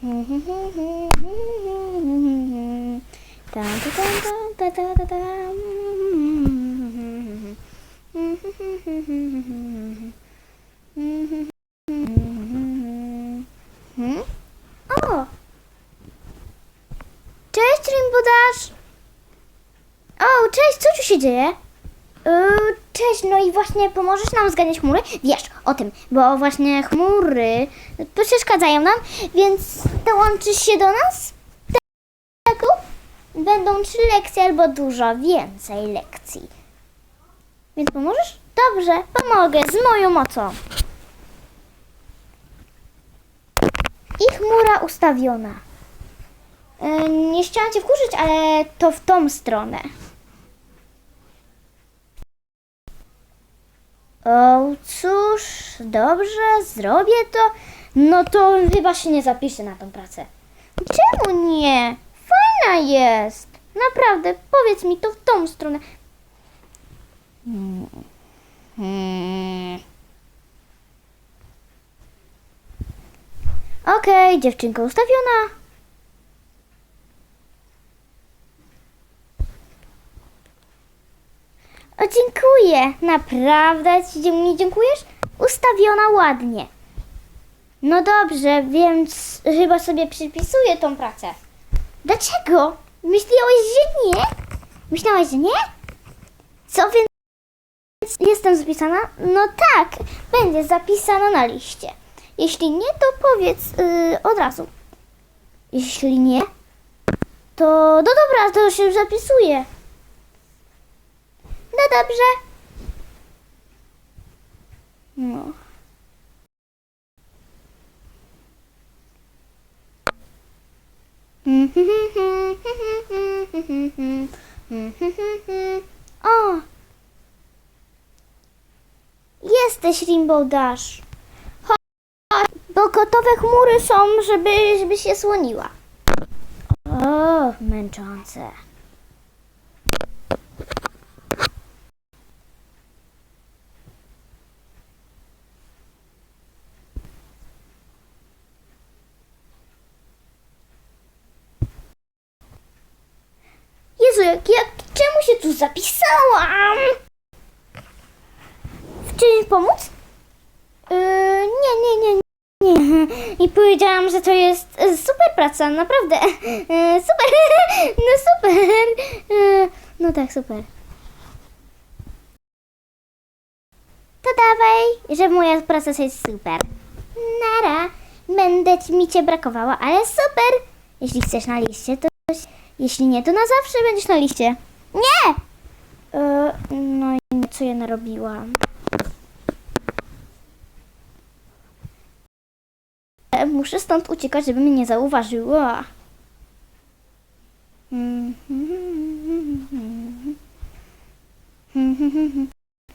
O! Cześć, Rimbudasz! O, cześć, co tu się dzieje? Yy, cześć, no i właśnie pomożesz nam zganiać chmury? Wiesz o tym, bo właśnie chmury przeszkadzają nam, więc dołączysz się do nas? Tak? Będą trzy lekcje albo dużo więcej lekcji. Więc pomożesz? Dobrze, pomogę z moją mocą. I chmura ustawiona. Yy, nie chciałam cię wkurzyć, ale to w tą stronę. O, cóż, dobrze, zrobię to. No to chyba się nie zapiszę na tą pracę. Czemu nie? Fajna jest. Naprawdę, powiedz mi to w tą stronę. Okej, dziewczynka ustawiona. O, dziękuję. Naprawdę ci dziękujesz? Ustawiona ładnie. No dobrze, więc chyba sobie przypisuję tą pracę. Dlaczego? Myślałeś, że nie? Myślałaś, że nie? Co więc jestem zapisana? No tak, będzie zapisana na liście. Jeśli nie, to powiedz yy, od razu. Jeśli nie, to no dobra, to się zapisuje. No dobrze. No. O! Jesteś Rainbow Dash. Chodź, bo gotowe chmury są, żeby, żeby się słoniła. O, męczące. Jezu, jak, czemu się tu zapisałam? W czymś pomóc? Yy, nie, nie, nie, nie. I powiedziałam, że to jest e, super praca, naprawdę. E, super, no super. E, no tak, super. To dawaj, że moja praca jest super. Nara, będę ci- mi cię brakowało, ale super. Jeśli chcesz na liście, to jeśli nie, to na zawsze będziesz na liście. Nie! E, no i co ja narobiłam? E, Muszę stąd uciekać, żeby mnie nie zauważyła.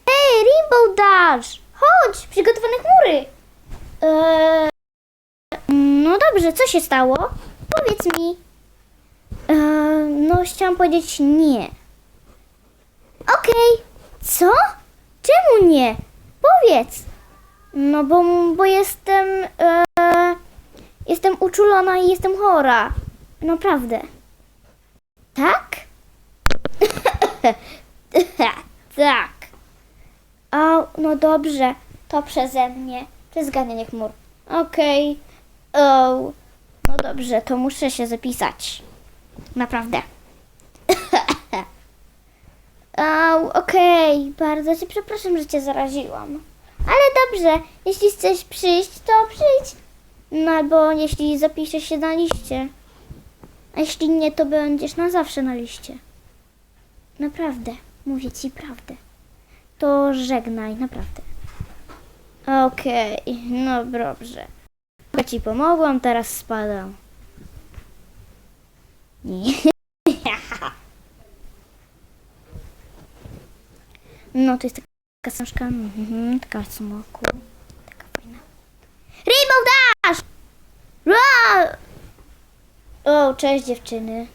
Ej, Rainbow Dash! Chodź, przygotowane chmury! E, no dobrze, co się stało? Powiedz mi. E, no, chciałam powiedzieć nie. Okej. Co? Czemu nie? Powiedz. No, bo, bo jestem. E, jestem uczulona i jestem chora. Naprawdę. Tak? tak. O, no dobrze. To przeze mnie. Przez zganianie chmur. Okej. O. No dobrze, to muszę się zapisać. Naprawdę. Au, okej, bardzo cię przepraszam, że cię zaraziłam. Ale dobrze, jeśli chcesz przyjść, to przyjdź. No albo jeśli zapiszesz się na liście. A jeśli nie, to będziesz na zawsze na liście. Naprawdę, mówię ci prawdę. To żegnaj, naprawdę. Okej, no dobrze. Ja ci pomogłam, teraz spadam. No, to jest taka książka, mhm, taka smoku, taka fajna. Rainbow Dash! Ra! O, cześć dziewczyny.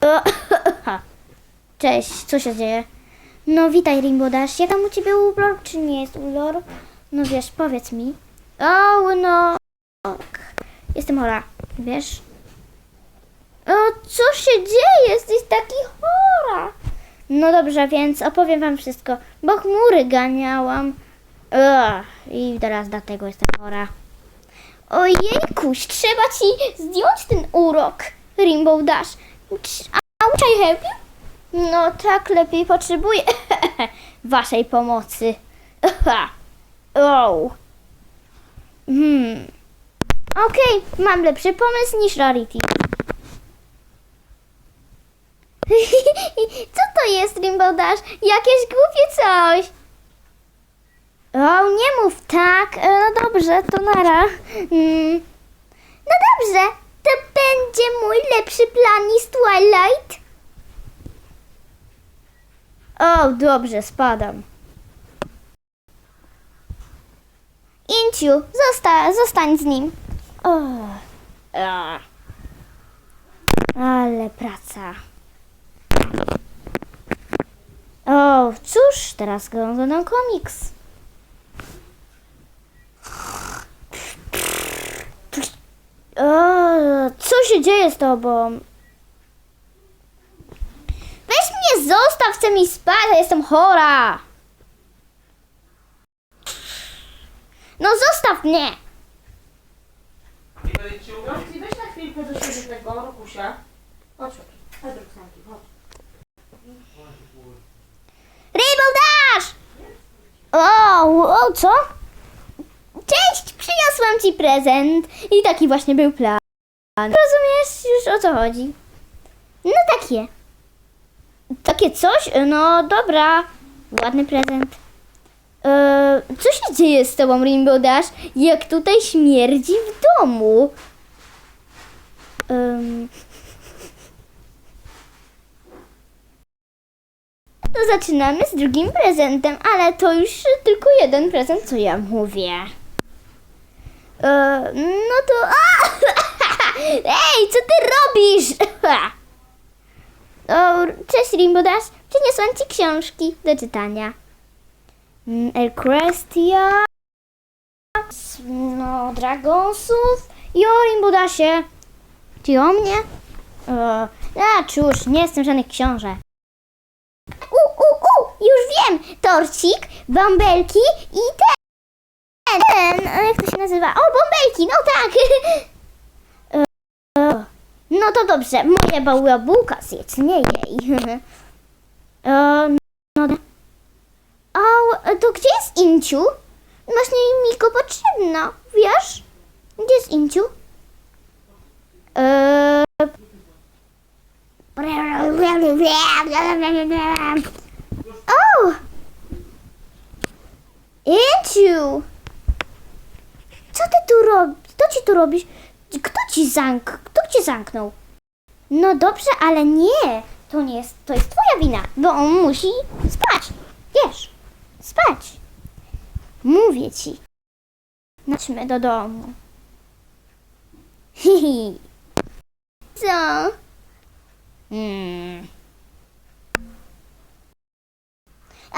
O, cześć, co się dzieje? No, witaj Rainbow Dash. Jak tam u ciebie ulor, czy nie jest ulor? No wiesz, powiedz mi. O, no. Jestem chora, wiesz? O, co się dzieje? Jesteś taki chora. No dobrze, więc opowiem wam wszystko, bo chmury ganiałam. I teraz dlatego jestem chora. Ojejkuś, trzeba ci zdjąć ten urok, Rainbow Dash. A I help you? No tak, lepiej potrzebuję waszej pomocy. oh. Hmm. Okej, mam lepszy pomysł niż Rarity. Co to jest, Rainbow Dash? Jakieś głupie coś. O, nie mów tak. E, No dobrze, to nara. Mm. No dobrze, to będzie mój lepszy plan niż Twilight. O, dobrze, spadam. Inciu, zosta, zostań z nim. O. Ale praca. O, cóż, teraz oglądam komiks. O, co się dzieje z tobą? Weź mnie zostaw, chcę mi spać, ja jestem chora. No zostaw mnie. Weź na chwilkę do siebie tego Rokusia. Chodź, chodź, Roxanki, chodź. Rainbow Dash! O, o, co? Cześć, przyniosłam ci prezent. I taki właśnie był plan. Rozumiesz już o co chodzi? No takie. Takie coś? No dobra. Ładny prezent. Eee, co się dzieje z tobą, Rainbow Dash? Jak tutaj śmierdzi w domu? Em. To zaczynamy z drugim prezentem, ale to już tylko jeden prezent, co ja mówię. E, no to. A! Ej, co ty robisz? o, cześć Rainbow Dash. Przyniosłam ci książki do czytania. Mm, Elcrestia. No, Dragonsów. I o Rainbow Dashie. Ci o mnie? E, a, cóż, nie jestem żadnych książek. Już wiem! Torcik, bąbelki i ten, ten, jak to się nazywa? O, bąbelki, no tak! E, No to dobrze, moja była bułka zjedz, nie jej. E, No, o, to gdzie jest Inciu? Właśnie mi go potrzebna, wiesz? Gdzie jest Inciu? E, O! Inciu! Co ty tu robisz? Kto ci tu robisz? Kto ci zamk... Kto cię zamknął? No dobrze, ale nie. To nie jest... To jest twoja wina, bo on musi spać. Wiesz, spać. Mówię ci. Chodźmy do domu. Hihi. Co? Hmm.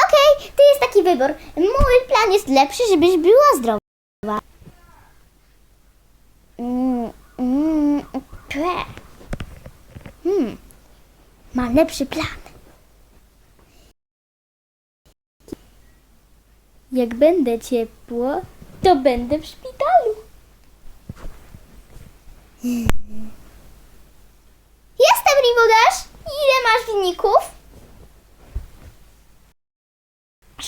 Okej, to jest taki wybór. Mój plan jest lepszy, żebyś była zdrowa. Mm, mm. Hmm. Mam lepszy plan. Jak będę ciepło, to będę w szpitalu. Jestem, Riwodasz. Ile masz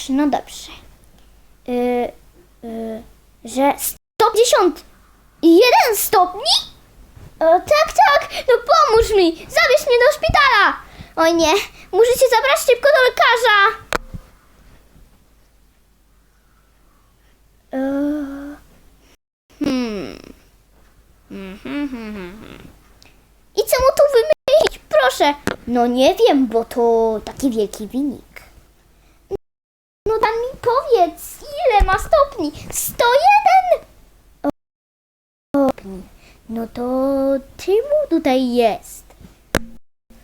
wyników? No dobrze. Yy, yy, że 151 stopni? E, tak, tak, no pomóż mi, zabierz mnie do szpitala. Oj nie, muszę cię zabrać szybko do lekarza. E, Hmm. I co mu tu wymyślić? Proszę. No nie wiem, bo to taki wielki wynik. No dan mi powiedz, ile ma stopni? 101 stopni. No to czemu tutaj jest?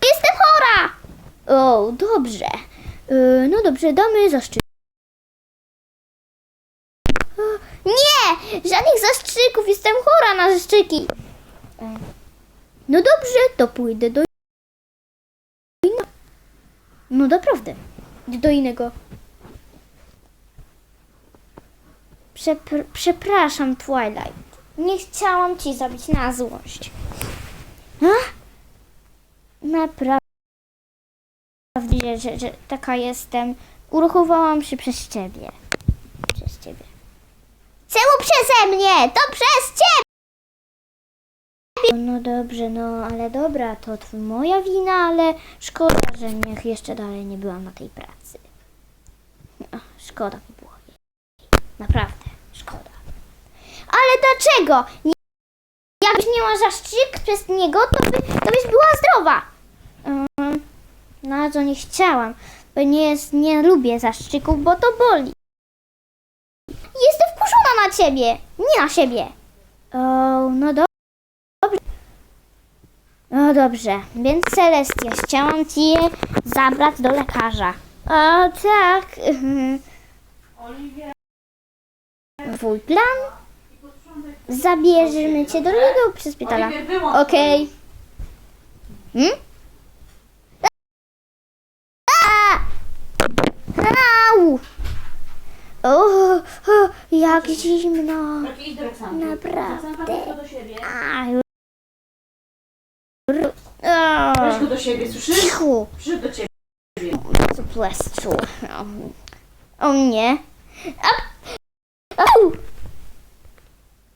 Jestem chora! O, dobrze. Yy, no dobrze, damy zastrzyk. Nie! Żadnych zastrzyków! jestem chora na zastrzyki. E, No dobrze, to pójdę do innego. No naprawdę, idę do innego. Przepr- przepraszam, Twilight. Nie chciałam ci zabić na złość. Naprawdę, że, że taka jestem. Uruchowałam się przez ciebie. Przez ciebie. Czemu przeze mnie? To przez ciebie! No dobrze, no ale dobra, to moja wina, ale szkoda, że niech jeszcze dalej nie byłam na tej pracy. No, szkoda by było. Naprawdę. Dlaczego? Nie- Jakbyś miała zastrzyk przez niego, to, by, to byś była zdrowa. Mm, no to nie chciałam, bo nie, jest, nie lubię zastrzyków, bo to boli. Jestem wkurzona na ciebie, nie na siebie. O, no do- dobrze. No dobrze, więc Celestia, chciałam ci je zabrać do lekarza. O, tak. Oliwia, Twój plan? Zabierzemy cię do drugiego szpitala. Oliwier, wyłącz Okej. Hmm? Au! O, o, jak zimno. Taki idź do Roxanki. Naprawdę. Roxanka, weź go do siebie. Aj. O, Weź go do siebie, słyszysz? Cichu. Przyszedł do ciebie. O, o nie. Au.